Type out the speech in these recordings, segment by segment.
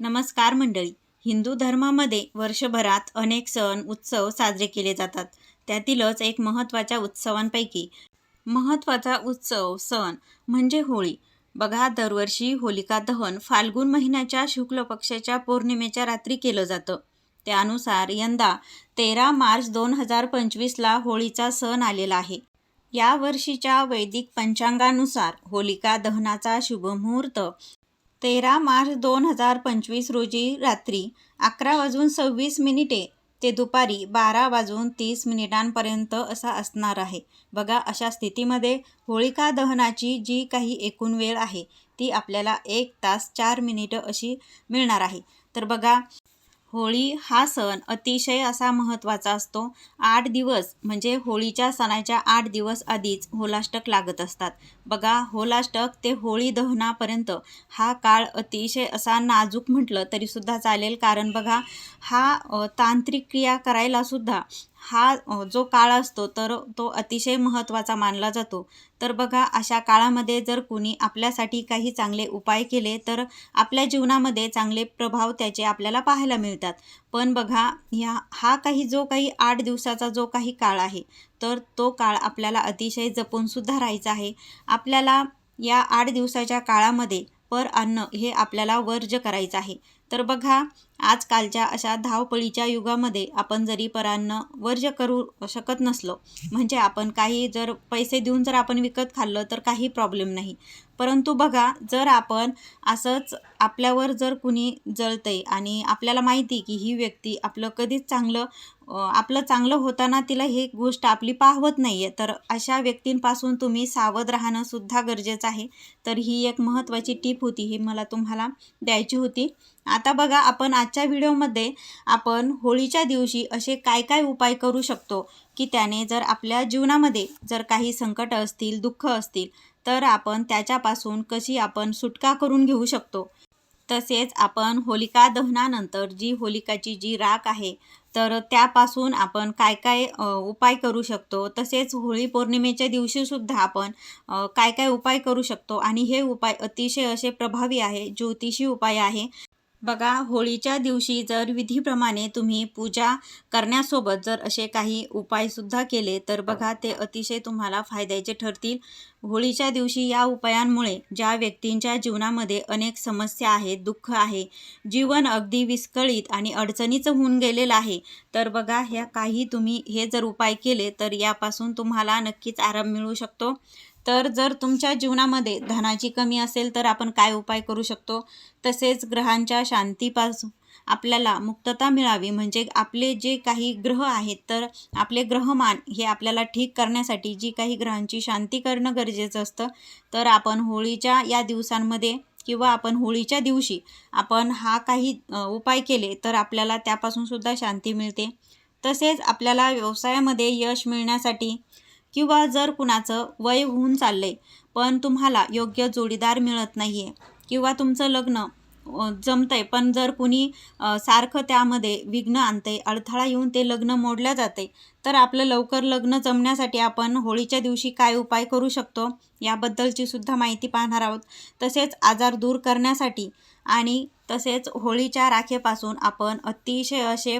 नमस्कार मंडळी. हिंदू धर्मामध्ये वर्षभरात अनेक सण उत्सव साजरे केले जातात. त्यातीलच एक महत्त्वाच्या उत्सवांपैकी महत्त्वाचा उत्सव सण म्हणजे होळी. बघा दरवर्षी होलिका दहन फाल्गुन महिन्याच्या शुक्ल पक्षाच्या पौर्णिमेच्या रात्री केलं जातं. त्यानुसार यंदा तेरा मार्च दोन हजार पंचवीसला होळीचा सण आलेला आहे. या वर्षीच्या वैदिक पंचांगानुसार होलिका दहनाचा शुभमुहूर्त तेरा मार्च दोन हजार पंचवीस रोजी रात्री अकरा वाजून सव्वीस मिनिटे ते दुपारी बारा वाजून तीस मिनिटांपर्यंत असा असणार आहे. बघा अशा स्थितीमध्ये होळिका दहनाची जी काही एकूण वेळ आहे ती आपल्याला एक तास चार मिनिटं अशी मिळणार आहे. तर बघा होळी हा सण अतिशय असा महत्त्वाचा असतो. आठ दिवस म्हणजे होळीच्या सणाच्या आठ दिवस आधीच होलाष्टक लागत असतात. बघा होलाष्टक ते होळी दहनापर्यंत हा काळ अतिशय असा नाजूक म्हटलं तरीसुद्धा चालेल. कारण बघा हा तांत्रिक क्रिया करायलासुद्धा हा जो काळ असतो तर तो अतिशय महत्त्वाचा मानला जातो. तर बघा अशा काळामध्ये जर कुणी आपल्यासाठी काही चांगले उपाय केले तर आपल्या जीवनामध्ये चांगले प्रभाव त्याचे आपल्याला पाहायला मिळतात. पण बघा ह्या हा काही जो काही आठ दिवसाचा जो काही काळ आहे तर तो काळ आपल्याला अतिशय जपूनसुद्धा राहायचा आहे. आपल्याला या आठ दिवसाच्या काळामध्ये पर अन्न हे आपल्याला वर्ज करायचं आहे. तर बघा आजकालच्या अशा धावपळीच्या युगामध्ये आपण जरी परान्न वर्ज करू शकत नसलो म्हणजे आपण काही जर पैसे देऊन जर आपण विकत खाल्लं तर काही प्रॉब्लेम नाही. परंतु बघा जर आपण असंच आपल्यावर जर कुणी जळतंय आणि आपल्याला माहिती की ही व्यक्ती आपलं कधीच चांगलं आपलं चांगलं होताना तिला ही गोष्ट आपली पाहवत नाही आहे तर अशा व्यक्तींपासून तुम्ही सावध राहणं सुद्धा गरजेचं आहे. तर ही एक महत्त्वाची टीप होती ही मला तुम्हाला द्यायची होती. आता बघा आपण आजच्या व्हिडिओमध्ये आपण होळीच्या दिवशी असे काय काय उपाय करू शकतो की त्याने जर आपल्या जीवनामध्ये जर काही संकट असतील दुःख असतील तर आपण त्याच्यापासून कशी आपण सुटका करून घेऊ शकतो? तसेच आपण होलिका दहनानंतर जी होलिकाची जी राख आहे तर त्यापासून आपण काय काय उपाय करू शकतो? तसेच होळी पौर्णिमेच्या दिवशीसुद्धा आपण काय काय उपाय करू शकतो? आणि हे उपाय अतिशय असे प्रभावी आहे ज्योतिषी उपाय आहे. बघा होळीच्या दिवशी जर विधीप्रमाणे तुम्ही पूजा करण्यासोबत जर असे काही उपायसुद्धा केले तर बघा ते अतिशय तुम्हाला फायद्याचे ठरतील. होळीच्या दिवशी या उपायांमुळे ज्या व्यक्तींच्या जीवनामध्ये अनेक समस्या आहेत दुःख आहे जीवन अगदी विस्कळीत आणि अडचणीचं होऊन गेलेलं आहे तर बघा ह्या काही तुम्ही हे जर उपाय केले तर यापासून तुम्हाला नक्कीच आराम मिळू शकतो. तर जर तुमच्या जीवनामध्ये धनाची कमी असेल तर आपण काय उपाय करू शकतो? तसेच ग्रहांच्या शांतीपासून आपल्याला मुक्तता मिळावी. म्हणजे आपले जे काही ग्रह आहेत तर आपले ग्रहमान हे आपल्याला ठीक करण्यासाठी जी काही ग्रहांची शांती करणं गरजेचं असतं. तर आपण होळीच्या या दिवसांमध्ये किंवा आपण होळीच्या दिवशी आपण हा काही उपाय केले तर आपल्याला त्यापासून सुद्धा शांती मिळते. तसेच आपल्याला व्यवसायामध्ये यश मिळण्यासाठी किंवा जर कुणाचं वय होऊन चाललं आहे पण तुम्हाला योग्य जोडीदार मिळत नाही आहे किंवा तुमचं लग्न जमतं आहे पण जर कुणी सारखं त्यामध्ये विघ्न आणते अडथळा येऊन ते लग्न मोडलं जाते तर आपलं लवकर लग्न जमण्यासाठी आपण होळीच्या दिवशी काय उपाय करू शकतो याबद्दलची सुद्धा माहिती पाहणार आहोत. तसेच आजार दूर करण्यासाठी आणि तसेच होळीच्या राखेपासून आपण अतिशय असे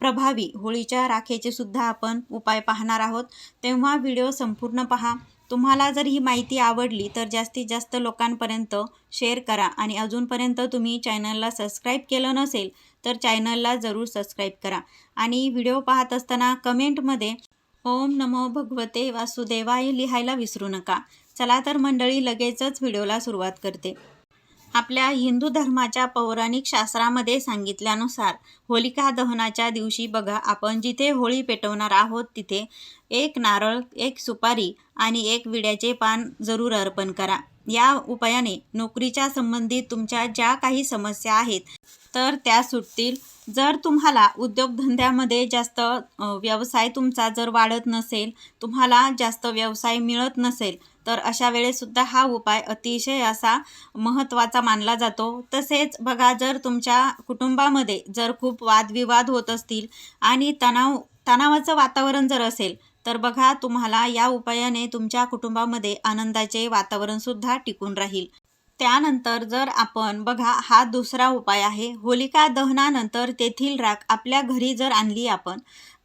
प्रभावी होळीच्या राखेचे सुद्धा आपण उपाय पाहणार आहोत. तेव्हा व्हिडिओ संपूर्ण पहा. तुम्हाला जर ही माहिती आवडली तर जास्तीत जास्त लोकांपर्यंत शेअर करा आणि अजूनपर्यंत तुम्ही चॅनलला सबस्क्राईब केलं नसेल तर चॅनलला जरूर सबस्क्राईब करा. आणि व्हिडिओ पाहत असताना कमेंटमध्ये ओम नमो भगवते वासुदेवाय लिहायला विसरू नका. चला तर मंडळी लगेचच व्हिडिओला सुरुवात करते. आपल्या हिंदू धर्माच्या पौराणिक शास्त्रामध्ये सांगितल्यानुसार होलिका दहनाच्या दिवशी बघा आपण जिथे होळी पेटवणार आहोत तिथे एक नारळ एक सुपारी आणि एक विड्याचे पान जरूर अर्पण करा. या उपायाने नोकरीच्या संबंधित तुमच्या ज्या काही समस्या आहेत तर त्या सुटतील. जर तुम्हाला उद्योगधंद्यामध्ये जास्त व्यवसाय तुमचा जर वाढत नसेल तुम्हाला जास्त व्यवसाय मिळत नसेल तर अशा वेळेसुद्धा हा उपाय अतिशय असा महत्त्वाचा मानला जातो. तसेच बघा जर तुमच्या कुटुंबामध्ये जर खूप वादविवाद होत असतील आणि तणाव तणावाचं वातावरण जर असेल तर बघा तुम्हाला या उपायाने तुमच्या कुटुंबामध्ये आनंदाचे वातावरणसुद्धा टिकून राहील. त्यानंतर जर आपण बघा हा दुसरा उपाय आहे. होलिका दहनानंतर तेथील राख आपल्या घरी जर आणली आपण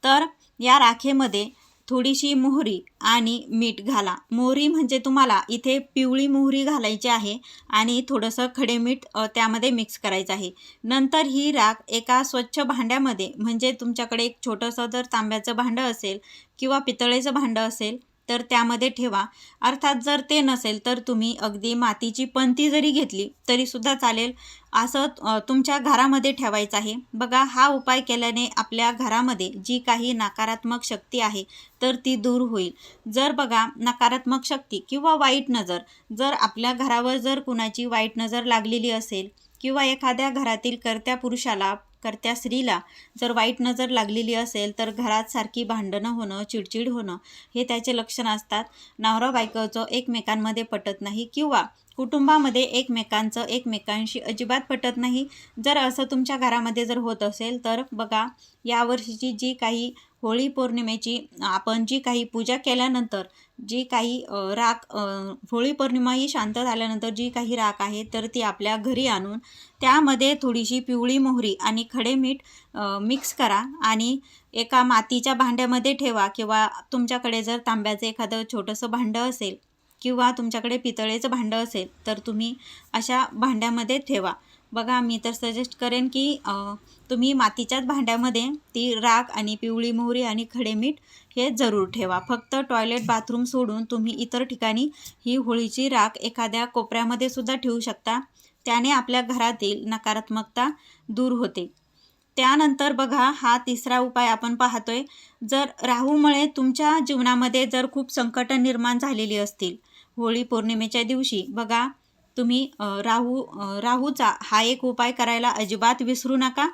तर या राखेमध्ये थोडीशी मोहरी आणि मीठ घाला. मोहरी म्हणजे तुम्हाला इथे पिवळी मोहरी घालायची आहे आणि थोडंसं खडे मीठ त्यामध्ये मिक्स करायचं आहे. नंतर ही राख एका स्वच्छ भांड्यामध्ये म्हणजे तुमच्याकडे एक छोटंसं जर तांब्याचं भांडं असेल किंवा पितळेचं भांडं असेल तर त्यामध्ये ठेवा. अर्थात जर ते नसेल तर तुम्ही अगदी मातीची पंती जरी घेतली तरीसुद्धा चालेल. असं तुमच्या घरामध्ये ठेवायचं आहे. बघा हा उपाय केल्याने आपल्या घरामध्ये जी काही नकारात्मक शक्ती आहे तर ती दूर होईल. जर बघा नकारात्मक शक्ती किंवा वाईट नजर जर आपल्या घरावर जर कुणाची वाईट नजर लागलेली असेल किंवा एखाद्या घरातील कर्त्या पुरुषाला कर्त्या स्त्रीला जर वाईट नजर लागलेली असेल तर घरात सारखी भांडणं होणं चिडचिड होणं हे त्याचे लक्षण असतात. नवरा बायकोचं एकमेकांमध्ये पटत नाही किंवा कुटुंबामध्ये एकमेकांचं एकमेकांशी अजिबात पटत नाही. जर असं तुमच्या घरामध्ये जर होत असेल तर बघा यावर्षीची जी काही होळी पौर्णिमेची आपण जी काही पूजा केल्यानंतर जी काही राख होळी पौर्णिमा ही शांत झाल्यानंतर जी काही राख आहे तर ती आपल्या घरी आणून त्यामध्ये थोडीशी पिवळी मोहरी आणि खडे मीठ मिक्स करा आणि एका मातीच्या भांड्यामध्ये ठेवा किंवा तुमच्याकडे जर तांब्याचं एखादं छोटंसं भांडं असेल किंवा तुमच्याकडे पितळेचं भांडं असेल तर तुम्ही अशा भांड्यामध्ये ठेवा. बघा मी तर सजेस्ट करेन की तुम्ही मातीच्याच भांड्यामध्ये ती राख आणि पिवळी मोहरी आणि खडे मीठ हे जरूर ठेवा. फक्त टॉयलेट बाथरूम सोडून तुम्ही इतर ठिकाणी ही होळीची राख एखाद्या कोपऱ्यामध्ये सुद्धा ठेवू शकता. त्याने आपल्या घरातील नकारात्मकता दूर होते. त्यानंतर बघा हा तिसरा उपाय आपण पाहतोय. जर राहूमुळे तुमच्या जीवनामध्ये जर खूप संकट निर्माण झालेली असतील होळी पौर्णिमेच्या दिवशी बघा तुम्ही राहू राहूचा हा एक उपाय करायला अजिबात विसरू नका.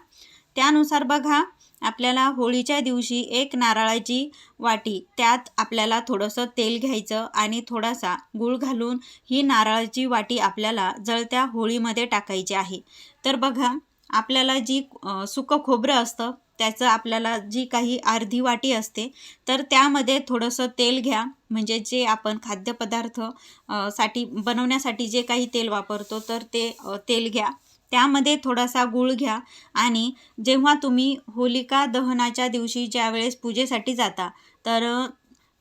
त्यानुसार बघा आपल्याला होळीच्या दिवशी एक नारळाची वाटी त्यात आपल्याला थोडंसं तेल घ्यायचं आणि थोडासा गूळ घालून ही नारळाची वाटी आपल्याला जळत्या होळीमध्ये टाकायची आहे. तर बघा आपल्याला जी सुकं खोबरं असतं त्याचं आपल्याला जी काही अर्धी वाटी असते तर त्यामध्ये थोडंसं तेल घ्या. म्हणजे जे आपण खाद्यपदार्थसाठी बनवण्यासाठी जे काही तेल वापरतो तर ते तेल घ्या. त्यामध्ये थोडासा गूळ घ्या आणि जेव्हा तुम्ही होलिका दहनाच्या दिवशी ज्यावेळेस पूजेसाठी जाता तर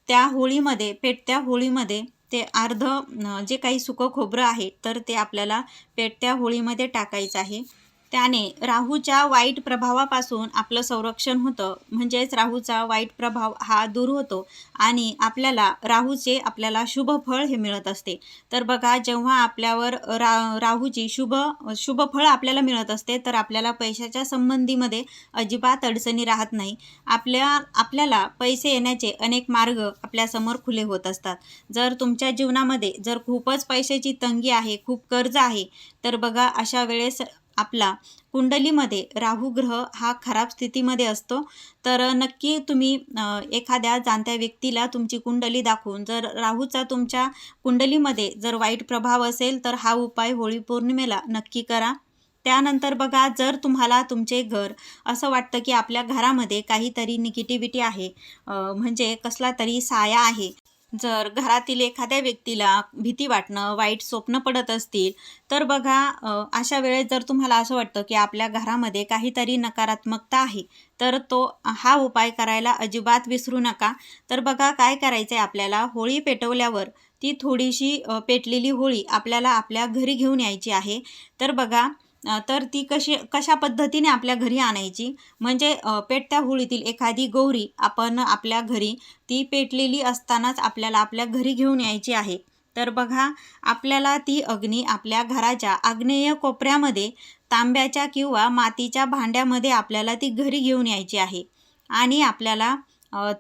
त्या होळीमध्ये पेटत्या होळीमध्ये ते अर्ध जे काही सुकं खोबरं आहे तर ते आपल्याला पेटत्या होळीमध्ये टाकायचं आहे. त्याने राहूच्या वाईट प्रभावापासून आपलं संरक्षण होतं. म्हणजेच राहूचा वाईट प्रभाव हा दूर होतो आणि आपल्याला राहूचे आपल्याला शुभ फळ हे मिळत असते. तर बघा जेव्हा आपल्यावर रा राहूची शुभ शुभ फळ आपल्याला मिळत असते तर आपल्याला पैशाच्या संबंधीमध्ये अजिबात अडचणी राहत नाही. आपल्या आपल्याला पैसे येण्याचे अनेक मार्ग आपल्यासमोर खुले होत असतात. जर तुमच्या जीवनामध्ये जर खूपच पैशाची तंगी आहे खूप कर्ज आहे तर बघा अशा वेळेस आपला कुंडलीमध्ये राहू ग्रह हा खराब स्थितीमध्ये असतो. तर नक्की तुम्ही एखाद्या जाणत्या व्यक्तीला तुमची कुंडली दाखवून जर राहूचा तुमच्या कुंडलीमध्ये जर वाईट प्रभाव असेल तर हा उपाय होळी पौर्णिमेला नक्की करा. त्यानंतर बघा जर तुम्हाला तुमचे घर असं वाटतं की आपल्या घरामध्ये काहीतरी निगेटिव्हिटी आहे म्हणजे कसला तरी साया आहे जर घरातील एखाद्या व्यक्तीला भीती वाटणं वाईट स्वप्न पडत असतील तर बघा अशा वेळेस जर तुम्हाला असं वाटतं की आपल्या घरामध्ये काहीतरी नकारात्मकता आहे तर तो हा उपाय करायला अजिबात विसरू नका. तर बघा काय करायचं आहे आपल्याला? होळी पेटवल्यावर ती थोडीशी पेटलेली होळी आपल्याला आपल्या घरी घेऊन यायची आहे. तर बघा तर ती कशी कशा पद्धतीने आपल्या घरी आणायची? म्हणजे पेटत्या होळीतील एखादी गौरी आपण आपल्या घरी ती पेटलेली असतानाच आपल्याला आपल्या घरी घेऊन यायची आहे. तर बघा आपल्याला ती अग्नी आपल्या घराच्या आग्नेय कोपऱ्यामध्ये तांब्याच्या किंवा मातीच्या भांड्यामध्ये आपल्याला ती घरी घेऊन यायची आहे. आणि आपल्याला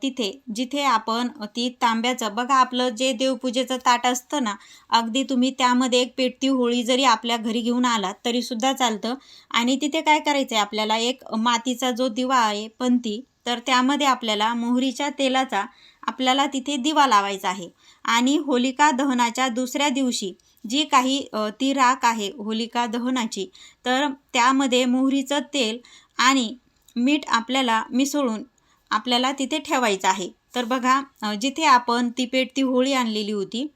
तिथे जिथे आपण ती तांब्याचं बघा आपलं जे देवपूजेचं ताट असतं ना अगदी तुम्ही त्यामध्ये एक पेटती होळी जरी आपल्या घरी घेऊन आलात तरीसुद्धा चालतं. आणि तिथे काय करायचं आहे आपल्याला एक मातीचा जो दिवा आहे पंती तर त्यामध्ये आपल्याला मोहरीच्या तेलाचा आपल्याला तिथे दिवा लावायचा आहे. आणि होलिका दहनाच्या दुसऱ्या दिवशी जी काही ती राख आहे होलिका दहनाची तर त्यामध्ये मोहरीचं तेल आणि मीठ आपल्याला मिसळून आपल्याला तिथे ठेवायचं आहे. तर बघा जिथे आपण ती पेटती होळी आणलेली होती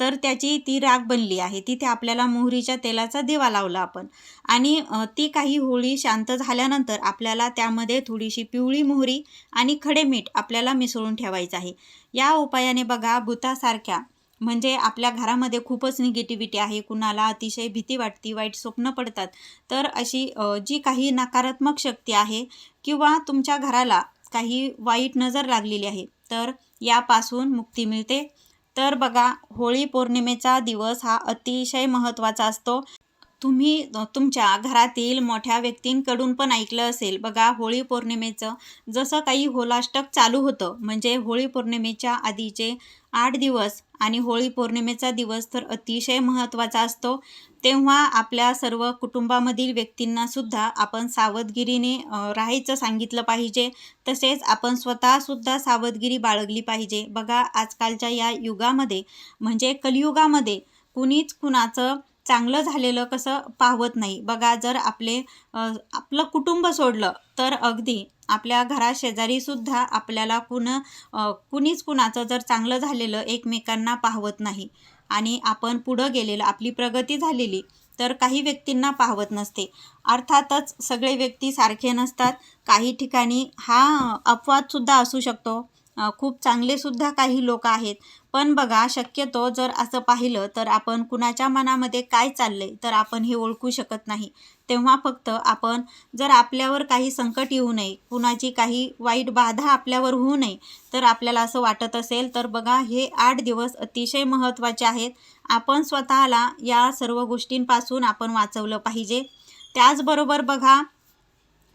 तर त्याची ती राग बनली आहे. तिथे आपल्याला मोहरीच्या तेलाचा दिवा लावला आपण. आणि ती काही होळी शांत झाल्यानंतर आपल्याला त्यामध्ये थोडीशी पिवळी मोहरी आणि खडे मीठ आपल्याला मिसळून ठेवायचं आहे. या उपायाने बघा भूतासारख्या म्हणजे आपल्या घरामध्ये खूपच निगेटिव्हिटी आहे कुणाला अतिशय भीती वाटते वाईट स्वप्न पडतात तर अशी जी काही नकारात्मक शक्ती आहे किंवा तुमच्या घराला काही वाईट नजर लागलेली आहे. तर यापासून मुक्ती मिळते. तर बघा होळी पौर्णिमेचा दिवस हा अतिशय महत्त्वाचा असतो. तुम्ही तुमच्या घरातील मोठ्या व्यक्तींकडून पण ऐकलं असेल. बघा होळी पौर्णिमेचं जसं काही होलाष्टक चालू होतं म्हणजे होळी पौर्णिमेच्या आधीचे आठ दिवस आणि होळी पौर्णिमेचा दिवस तर अतिशय महत्त्वाचा असतो. तेव्हा आपल्या सर्व कुटुंबामधील व्यक्तींनासुद्धा आपण सावधगिरीने राहायचं सांगितलं पाहिजे. तसेच आपण स्वतःसुद्धा सावधगिरी बाळगली पाहिजे. बघा आजकालच्या या युगामध्ये म्हणजे कलियुगामध्ये कुणीच कुणाचं चांगलं झालेलं कसं पाहत नाही. बघा जर आपले आपलं कुटुंब सोडलं तर अगदी आपल्या घराशेजारीसुद्धा आपल्याला कुण कुणीच कुणाचं जर चांगलं झालेलं एकमेकांना पाहवत नाही आणि आपण पुढं गेलेलं आपली प्रगती झालेली तर काही व्यक्तींना पाहवत नसते. अर्थातच सगळे व्यक्ती सारखे नसतात. काही ठिकाणी हा अपवादसुद्धा असू शकतो. खूप चांगलेसुद्धा काही लोक आहेत. पण बघा शक्यतो जर असं पाहिलं तर आपण कुणाच्या मनामध्ये काय चाललंय तर आपण हे ओळखू शकत नाही. तेव्हा फक्त आपण जर आपल्यावर काही संकट येऊ नये कुणाची काही वाईट बाधा आपल्यावर होऊ नये तर आपल्याला असं वाटत असेल तर बघा हे आठ दिवस अतिशय महत्त्वाचे आहेत. आपण स्वतःला या सर्व गोष्टींपासून आपण वाचवलं पाहिजे. त्याचबरोबर बघा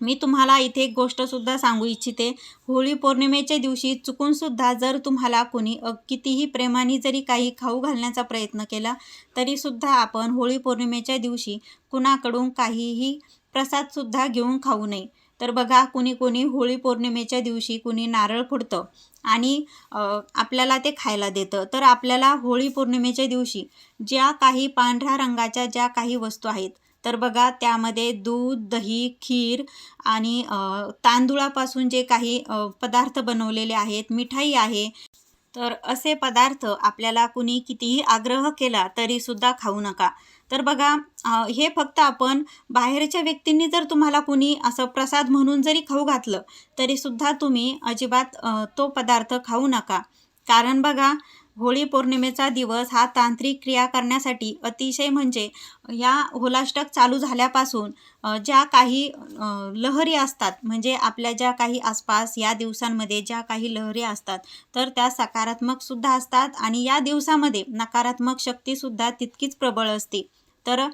मी तुम्हाला इथे एक गोष्टसुद्धा सांगू इच्छिते. होळी पौर्णिमेच्या दिवशी चुकूनसुद्धा जर तुम्हाला कोणी कितीही प्रेमाने जरी काही खाऊ घालण्याचा प्रयत्न केला तरीसुद्धा आपण होळी पौर्णिमेच्या दिवशी कुणाकडून काहीही प्रसादसुद्धा घेऊन खाऊ नये. तर बघा कुणी कोणी होळी पौर्णिमेच्या दिवशी कुणी नारळ फोडतं आणि आपल्याला ते खायला देतं. तर आपल्याला होळी पौर्णिमेच्या दिवशी ज्या काही पांढऱ्या रंगाच्या ज्या काही वस्तू आहेत तर बघा त्यामध्ये दूध दही खीर आणि तांदुळापासून तांदूळापासून जे काही पदार्थ बनवलेले आहेत मिठाई आहे तर असे पदार्थ आपल्याला कुणी कितीही आग्रह केला तरीसुद्धा खाऊ नका. तर बघा हे फक्त आपण बाहेरच्या व्यक्तींनी जर तुम्हाला कुणी असं प्रसाद म्हणून जरी खाऊ घातलं तरीसुद्धा तुम्ही अजिबात तो पदार्थ खाऊ नका. कारण बघा होळी पौर्णिमेचा दिवस हा तांत्रिक क्रिया करण्यासाठी अतिशय म्हणजे या होलाष्टक चालू झाल्यापासून ज्या काही लहरी असतात म्हणजे आपल्या ज्या काही आसपास या दिवसांमध्ये ज्या काही लहरी असतात तर त्या सकारात्मकसुद्धा असतात आणि या दिवसामध्ये नकारात्मक शक्तीसुद्धा तितकीच प्रबळ असते. तर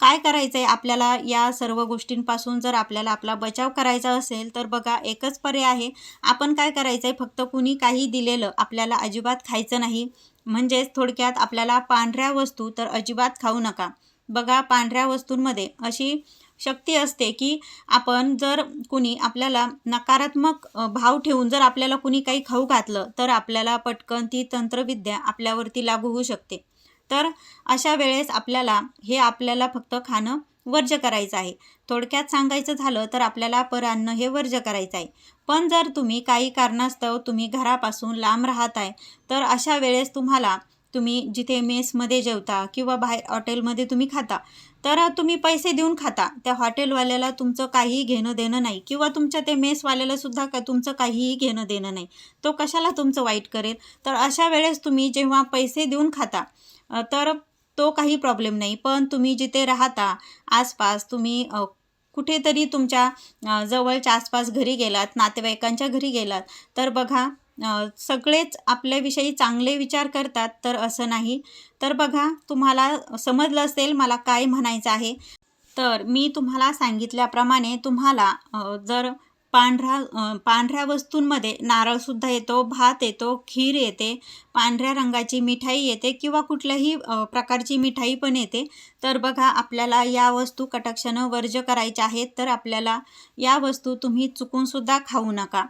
काय करायचं आहे आपल्याला या सर्व गोष्टींपासून जर आपल्याला आपला बचाव करायचा असेल तर बघा एकच पर्याय आहे. आपण काय करायचं आहे फक्त कुणी काही दिलेलं आपल्याला अजिबात खायचं नाही. म्हणजेच थोडक्यात आपल्याला पांढऱ्या वस्तू तर अजिबात खाऊ नका. बघा पांढऱ्या वस्तूंमध्ये अशी शक्ती असते की आपण जर कुणी आपल्याला नकारात्मक भाव ठेवून जर आपल्याला कुणी काही खाऊ घातलं तर आपल्याला पटकन ती तंत्रविद्या आपल्यावरती लागू होऊ शकते. तर अशा वेळेस आपल्याला हे आपल्याला फक्त खाणं वर्ज्य करायचं आहे. थोडक्यात सांगायचं झालं तर आपल्याला परान्न हे वर्ज्य करायचं आहे. पण जर तुम्ही काही कारणास्तव तुम्ही घरापासून लांब राहत आहे तर अशा वेळेस तुम्हाला तुम्ही जिथे मेसमध्ये जेवता किंवा बाहेर हॉटेलमध्ये तुम्ही खाता तर तुम्ही पैसे देऊन खाता. त्या हॉटेलवाल्याला तुमचं काहीही घेणं देणं नाही किंवा तुमच्या ते मेसवाल्याला सुद्धा का तुमचं काहीही घेणं देणं नाही. तो कशाला तुमचं वाईट करेल? तर अशा वेळेस तुम्ही जेव्हा पैसे देऊन खाता तर तो काही प्रॉब्लेम नाही. पण तुम्ही जिथे राहता आसपास तुम्ही कुठेतरी तुमच्या जवळच्या आसपास घरी गेलात नातेवाईकांच्या घरी गेलात तर बघा सगळेच आपल्याविषयी चांगले विचार करतात तर असं नाही. तर बघा तुम्हाला समजलं असेल मला काय म्हणायचं आहे. तर मी तुम्हाला सांगितल्याप्रमाणे तुम्हाला जर पांढरा पांढऱ्या वस्तूंमध्ये नारळसुद्धा येतो भात येतो खीर येते पांढऱ्या रंगाची मिठाई येते किंवा कुठल्याही प्रकारची मिठाई पण येते. तर बघा आपल्याला या वस्तू कटाक्षानं वर्ज्य करायच्या आहेत तर आपल्याला या वस्तू तुम्ही चुकूनसुद्धा खाऊ नका.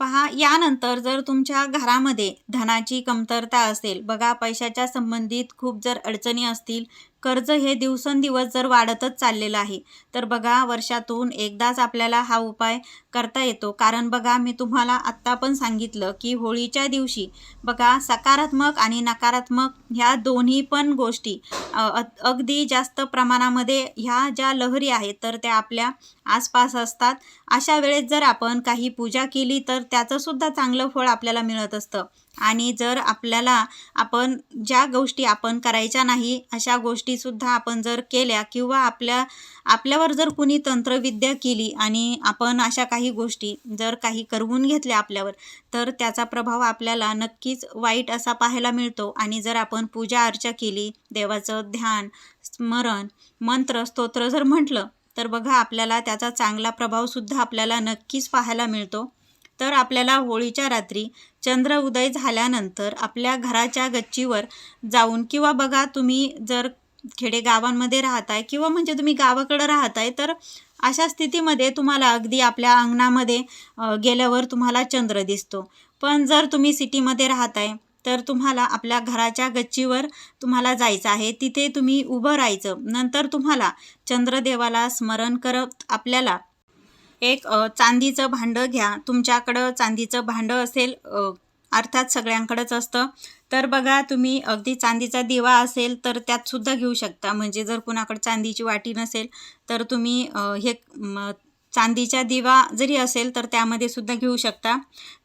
पहा यानंतर जर तुमच्या घरामध्ये धनाची कमतरता असेल बघा पैशाच्या संबंधित खूप जर अडचणी असतील कर्ज हे दिवसेंदिवस जर वाढतच चाललेलं आहे तर बघा वर्षातून एकदाच आपल्याला हा उपाय करता येतो. कारण बघा मी तुम्हाला आत्ता पण सांगितलं की होळीच्या दिवशी बघा सकारात्मक आणि नकारात्मक ह्या दोन्ही पण गोष्टी अ, अगदी जास्त प्रमाणामध्ये ह्या ज्या लहरी आहेत तर त्या आपल्या आसपास असतात. अशा वेळेस जर आपण काही पूजा केली तर त्याचंसुद्धा चांगलं फळ आपल्याला मिळत असतं. आणि जर आपल्याला आपण ज्या गोष्टी आपण करायच्या नाही अशा गोष्टीसुद्धा आपण जर केल्या किंवा आपल्या आपल्यावर जर कुणी तंत्रविद्या केली आणि आपण अशा काही गोष्टी जर काही करवून घेतल्या आपल्यावर तर त्याचा प्रभाव आपल्याला नक्कीच वाईट असा पाहायला मिळतो. आणि जर आपण पूजा अर्चा केली देवाचं ध्यान स्मरण मंत्र स्तोत्र जर म्हटलं तर बघा आपल्याला त्याचा चांगला प्रभावसुद्धा आपल्याला नक्कीच पाहायला मिळतो. तर आपल्याला होळीच्या रात्री चंद्र उदय झाल्यानंतर आपल्या घराच्या गच्चीवर जाऊन किंवा बघा तुम्ही जर खेडेगावांमध्ये राहताय किंवा म्हणजे तुम्ही गावाकडं राहताय तर अशा स्थितीमध्ये तुम्हाला अगदी आपल्या अंगणामध्ये गेल्यावर तुम्हाला चंद्र दिसतो. पण जर तुम्ही सिटीमध्ये राहताय तर तुम्हाला आपल्या घराच्या गच्चीवर तुम्हाला जायचं आहे. तिथे तुम्ही उभं राहायचं. नंतर तुम्हाला चंद्रदेवाला स्मरण करत आपल्याला एक चांदीचं भांडं घ्या. तुमच्याकडं चांदीचं भांडं असेल अर्थात सगळ्यांकडंच असतं. तर बघा तुम्ही अगदी चांदीचा दिवा असेल तर त्यात सुद्धा घेऊ शकता. म्हणजे जर कुणाकडे चांदीची वाटी नसेल तर तुम्ही हे चांदीचा दिवा जरी असेल तर त्यामध्ये सुद्धा घेऊ शकता.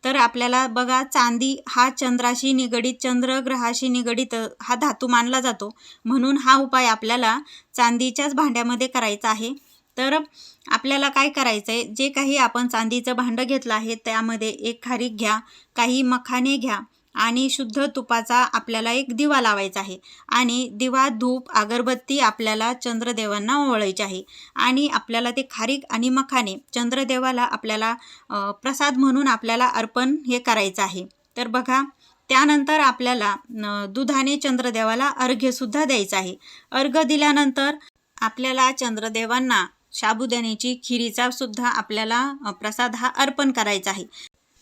तर आपल्याला बघा चांदी हा चंद्राशी निगडीत चंद्रग्रहाशी निगडीत हा धातू मानला जातो. म्हणून हा उपाय आपल्याला चांदीच्याच भांड्यामध्ये करायचा आहे. तर आपल्याला काय करायचं आहे जे काही आपण चांदीचं भांडं घेतलं आहे त्यामध्ये एक खारीक घ्या काही मखाने घ्या आणि शुद्ध तुपाचा आपल्याला एक दिवा लावायचा आहे. आणि दिवा धूप अगरबत्ती आपल्याला चंद्रदेवांना ओवाळायची आहे. आणि आपल्याला ते खारीक आणि मखाने चंद्रदेवाला आपल्याला प्रसाद म्हणून आपल्याला अर्पण हे करायचं आहे. तर बघा त्यानंतर आपल्याला दुधाने चंद्रदेवाला अर्घ्यसुद्धा द्यायचं आहे. अर्घ्य दिल्यानंतर आपल्याला चंद्रदेवांना साबुदाण्याची खिरीचा सुद्धा आपल्याला प्रसाद हा अर्पण करायचा आहे.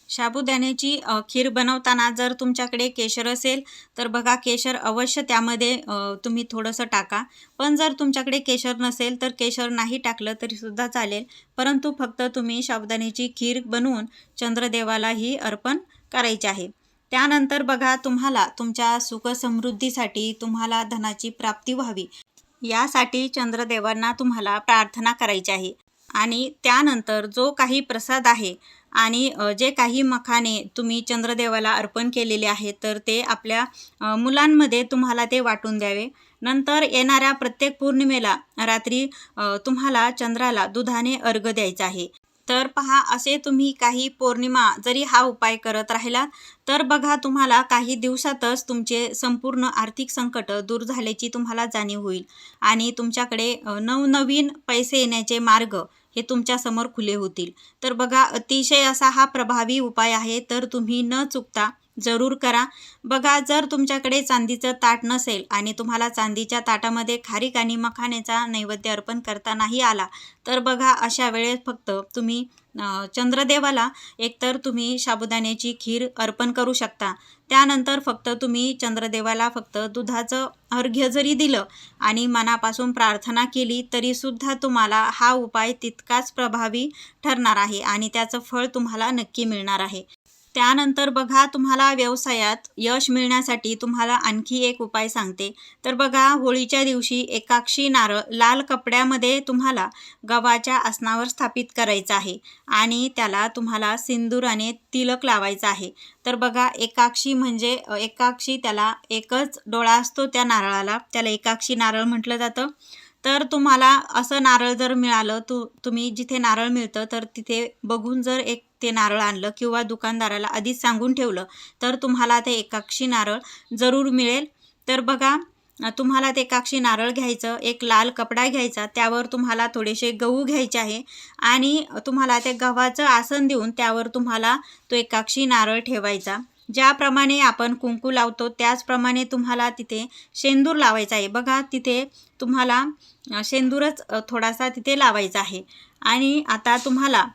साबुदाण्याची खीर बनवताना जर तुमच्याकडे केशर असेल तर बघा केशर अवश्य त्यामध्ये तुम्ही थोडंसं टाका. पण जर तुमच्याकडे केशर नसेल तर केशर नाही टाकलं तरीसुद्धा चालेल. परंतु फक्त तुम्ही साबुदाण्याची खीर बनवून चंद्रदेवाला ही अर्पण करायची आहे. त्यानंतर बघा तुम्हाला तुमच्या सुखसमृद्धीसाठी तुम्हाला धनाची प्राप्ती व्हावी. यासाठी चंद्रदेवांना तुम्हाला प्रार्थना करायची आहे. आणि त्यानंतर जो काही प्रसाद आहे आणि जे काही मखाने तुम्ही चंद्रदेवाला अर्पण केलेले आहेत तर ते आपल्या मुलांमध्ये तुम्हाला ते वाटून द्यावे. नंतर येणाऱ्या प्रत्येक पौर्णिमेला रात्री तुम्हाला चंद्राला दुधाने अर्घ द्यायचा आहे. तर पहा असे तुम्ही काही पौर्णिमा जरी हा उपाय करत राहिलात तर बघा तुम्हाला काही दिवसातच तुमचे संपूर्ण आर्थिक संकट दूर झाल्याची तुम्हाला जाणीव होईल. आणि तुमच्याकडे नवनवीन पैसे येण्याचे मार्ग हे तुमच्यासमोर खुले होतील. तर बघा अतिशय असा हा प्रभावी उपाय आहे तर तुम्ही न चुकता जरूर करा. बघा जर तुमच्याकडे चांदीचं ताट नसेल आणि तुम्हाला चांदीच्या ताटामध्ये खारीक आणि मखाण्याचा नैवेद्य अर्पण करता नाही आला तर बघा अशा वेळेस फक्त तुम्ही चंद्रदेवाला एकतर तुम्ही साबुदाण्याची खीर अर्पण करू शकता. त्यानंतर फक्त तुम्ही चंद्रदेवाला फक्त दुधाचं अर्घ्य जरी दिलं आणि मनापासून प्रार्थना केली तरीसुद्धा तुम्हाला हा उपाय तितकाच प्रभावी ठरणार आहे आणि त्याचं फळ तुम्हाला नक्की मिळणार आहे. त्यानंतर बघा तुम्हाला व्यवसायात यश मिळण्यासाठी तुम्हाला आणखी एक उपाय सांगते. तर बघा होळीच्या दिवशी एकाक्षी नारळ लाल कपड्यामध्ये तुम्हाला गव्हाच्या आसनावर स्थापित करायचं आहे आणि त्याला तुम्हाला सिंदुराने तिलक लावायचं आहे. तर बघा एकाक्षी म्हणजे एकाक्षी त्याला एकच डोळा असतो त्या नारळाला. त्याला एकाक्षी नारळ म्हटलं जातं. तर तुम्हाला असं नारळ जर मिळालं तू तुम्ही जिथे नारळ मिळतं तर तिथे बघून जर एक ते नारळ आणलं किंवा दुकानदाराला आधीच सांगून ठेवलं तर तुम्हाला ते एकाक्षी नारळ जरूर मिळेल. तर बघा तुम्हाला ते एकाक्षी नारळ घ्यायचं एक लाल कपडा घ्यायचा त्यावर तुम्हाला थोडेसे गहू घ्यायचे आहे आणि तुम्हाला ते गव्हाचं आसन देऊन त्यावर तुम्हाला तो एकाक्षी नारळ ठेवायचा. ज्याप्रमाणे आपण कुंकू लावतो त्याचप्रमाणे तुम्हाला तिथे शेंदूर लावायचा आहे. बघा तिथे तुम्हाला शेंदूरच थोडासा तिथे लावायचा आहे. आणि आता तुम्हाला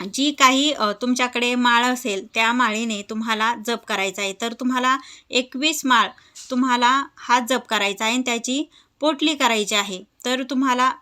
जी काही तुमच्याकडे माळ असेल त्या माळीने तुम्हाला जप करायचा आहे. तर तुम्हाला एकवीस माळ तुम्हाला हा जप करायचा आहे आणि त्याची पोटली करायची आहे. तर तुम्हाला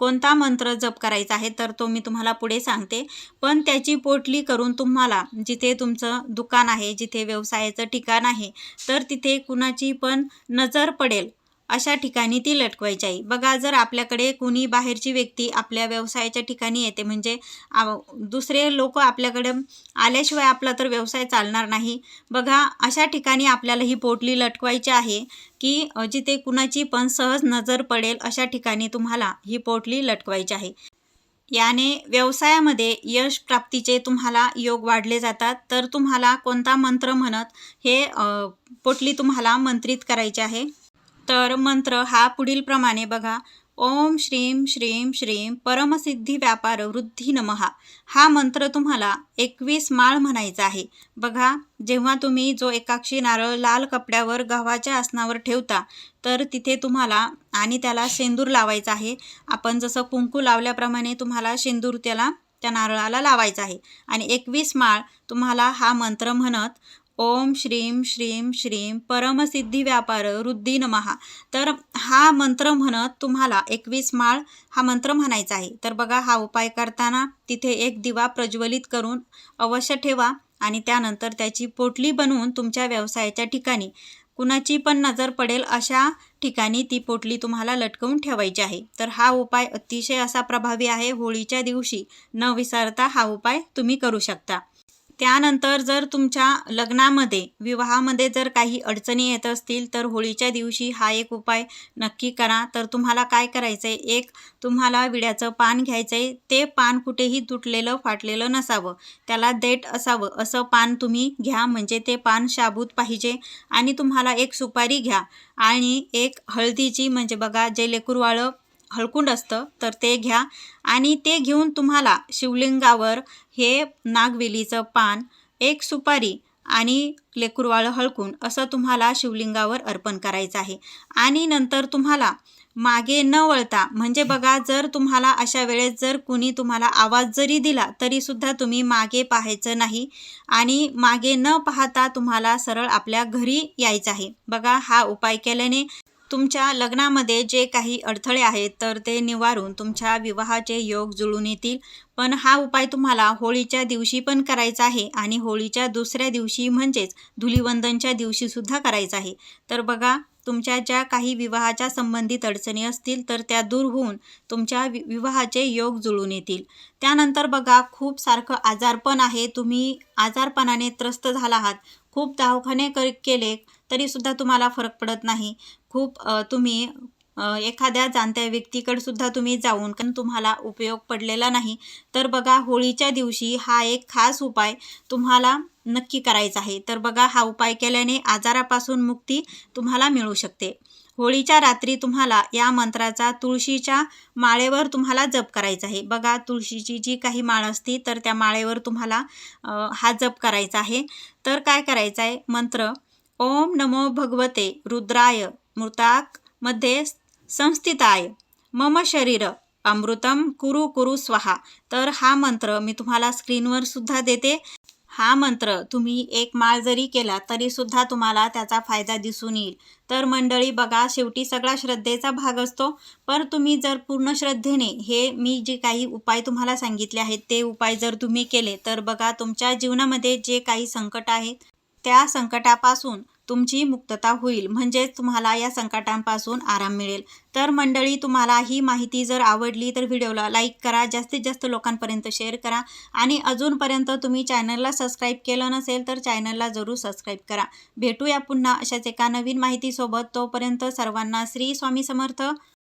कोणता मंत्र जप करायचा आहे तर तो मी तुम्हाला पुढे सांगते. पण त्याची पोटली करून तुम्हाला जिथे तुमचं दुकान आहे जिथे व्यवसायाचं ठिकाण आहे तर तिथे कुणाची पण नजर पडेल अशा ठिकाणी ती लटकवायची आहे बघा जर आपल्याकडे कुणी बाहेरची व्यक्ती आपल्या व्यवसायाच्या ठिकाणी येते म्हणजे आव- दुसरे लोक आपल्याकडे आल्याशिवाय आपला तर व्यवसाय चालणार नाही. बघा अशा ठिकाणी आपल्याला ही पोटली लटकवायची आहे की जिथे कुणाची पण सहज नजर पडेल अशा ठिकाणी तुम्हाला ही पोटली लटकवायची आहे. याने व्यवसायामध्ये यश प्राप्तीचे तुम्हाला योग वाढले जातात. तर तुम्हाला कोणता मंत्र म्हणत हे पोटली तुम्हाला मंत्रित करायचे आहे. तर मंत्र हा पुढील प्रमाणे बघा. ओम श्रीम श्रीम श्रीम परमसिद्धी व्यापार वृद्धी नमहा हा मंत्र तुम्हाला एकवीस माळ म्हणायचा आहे. बघा जेव्हा तुम्ही जो एकाक्षी नारळ लाल कपड्यावर गव्हाच्या आसनावर ठेवता तर तिथे तुम्हाला आणि त्याला शेंदूर लावायचा आहे. आपण जसं कुंकू लावल्याप्रमाणे तुम्हाला शेंदूर त्याला त्या नारळाला लावायचा आहे. आणि एकवीस माळ तुम्हाला हा मंत्र म्हणत ओम श्रीम श्रीम श्रीम परमसिद्धी व्यापार रुद्धी नमहा तर हा मंत्र म्हणत तुम्हाला एकवीस माळ हा मंत्र म्हणायचा आहे. तर बघा हा उपाय करताना तिथे एक दिवा प्रज्वलित करून अवश्य ठेवा आणि त्यानंतर त्याची पोटली बनवून तुमच्या व्यवसायाच्या ठिकाणी. कुणाची पण नजर पडेल अशा ठिकाणी ती पोटली तुम्हाला लटकवून ठेवायची आहे. तर हा उपाय अतिशय असा प्रभावी आहे. होळीच्या दिवशी न विसरता हा उपाय तुम्ही करू शकता. त्यानंतर जर तुमच्या लग्नामध्ये विवाहामध्ये जर काही अडचणी येत असतील तर होळीच्या दिवशी हा एक उपाय नक्की करा. तर तुम्हाला काय करायचं आहे एक तुम्हाला विड्याचं पान घ्यायचं आहे ते पान कुठेही तुटलेलं फाटलेलं नसावं. त्याला देठ असावं. असं पान तुम्ही घ्या. म्हणजे ते पान शाबूत पाहिजे. आणि तुम्हाला एक सुपारी घ्या. आणि एक हळदीची म्हणजे बघा जे लेकूरवाळं हळकुंड असतं तर ते घ्या. आणि ते घेऊन तुम्हाला शिवलिंगावर हे नागवेलीचं पान एक सुपारी आणि लेकुरवाळं हळकून असं तुम्हाला शिवलिंगावर अर्पण करायचं आहे. आणि नंतर तुम्हाला मागे न वळता म्हणजे बघा जर तुम्हाला अशा वेळेस जर कुणी तुम्हाला आवाज जरी दिला तरीसुद्धा तुम्ही मागे पाहायचं नाही. आणि मागे न पाहता तुम्हाला सरळ आपल्या घरी यायचं आहे. बघा हा उपाय केल्याने तुमच्या लग्नामध्ये जे काही अडथळे आहेत तर ते निवारून तुमच्या विवाहाचे योग जुळून येतील. पण हा उपाय तुम्हाला होळीच्या दिवशी पण करायचा आहे आणि होळीच्या दुसऱ्या दिवशी म्हणजेच धुलिवंदनच्या दिवशीसुद्धा करायचा आहे. तर बघा तुमच्या ज्या काही विवाहाच्या संबंधित अडचणी असतील तर त्या दूर होऊन तुमच्या वि विवाहाचे योग जुळून येतील. त्यानंतर बघा खूप सारखं आजारपण आहे. तुम्ही आजारपणाने त्रस्त झाला आहात. खूप दवाखाने कर केले. तरीसुद्धा तुम्हाला फरक पडत नाही. खूप तुम्ही एखाद्या जाणत्या व्यक्तीकडे सुद्धा तुम्ही जाऊन पण तुम्हाला उपयोग पडलेला नाही. तर बघा होळीच्या दिवशी हा एक खास उपाय तुम्हाला नक्की करायचा आहे. तर बघा हा उपाय केल्याने आजारापासून मुक्ती तुम्हाला मिळू शकते. होळीच्या रात्री तुम्हाला या मंत्राचा तुळशीच्या माळेवर तुम्हाला जप करायचा आहे. बघा तुळशीची जी काही माळ असती तर त्या माळेवर तुम्हाला हा जप करायचा आहे. तर काय करायचं आहे मंत्र ओम नमो भगवते रुद्राय मृताकमध्ये संस्थिताय. मम शरीर अमृतम कुरु कुरु स्वाहा. तर हा मंत्र मी तुम्हाला स्क्रीनवर सुद्धा देते. हा मंत्र तुम्ही एक माळ जरी केला तरी सुद्धा तुम्हाला त्याचा फायदा दिसून येईल. तर मंडळी बघा शेवटी सगळा श्रद्धेचा भाग असतो. पर तुम्ही जर पूर्ण श्रद्धेने हे मी जे काही उपाय तुम्हाला सांगितले आहेत ते उपाय जर तुम्ही केले तर बघा तुमच्या जीवनामध्ये जे काही संकट आहेत त्या संकटापासून तुमची मुक्तता होईल. म्हणजेच तुम्हाला या संकटांपासून आराम मिळेल. तर मंडळी तुम्हाला ही माहिती जर आवडली तर व्हिडिओला लाईक करा जास्तीत जास्त लोकांपर्यंत शेअर करा आणि अजूनपर्यंत तुम्ही चॅनलला सबस्क्राईब केलं नसेल तर चॅनलला जरूर सबस्क्राईब करा. भेटूया पुन्हा अशाच एका नवीन माहितीसोबत. तोपर्यंत सर्वांना श्री स्वामी समर्थ.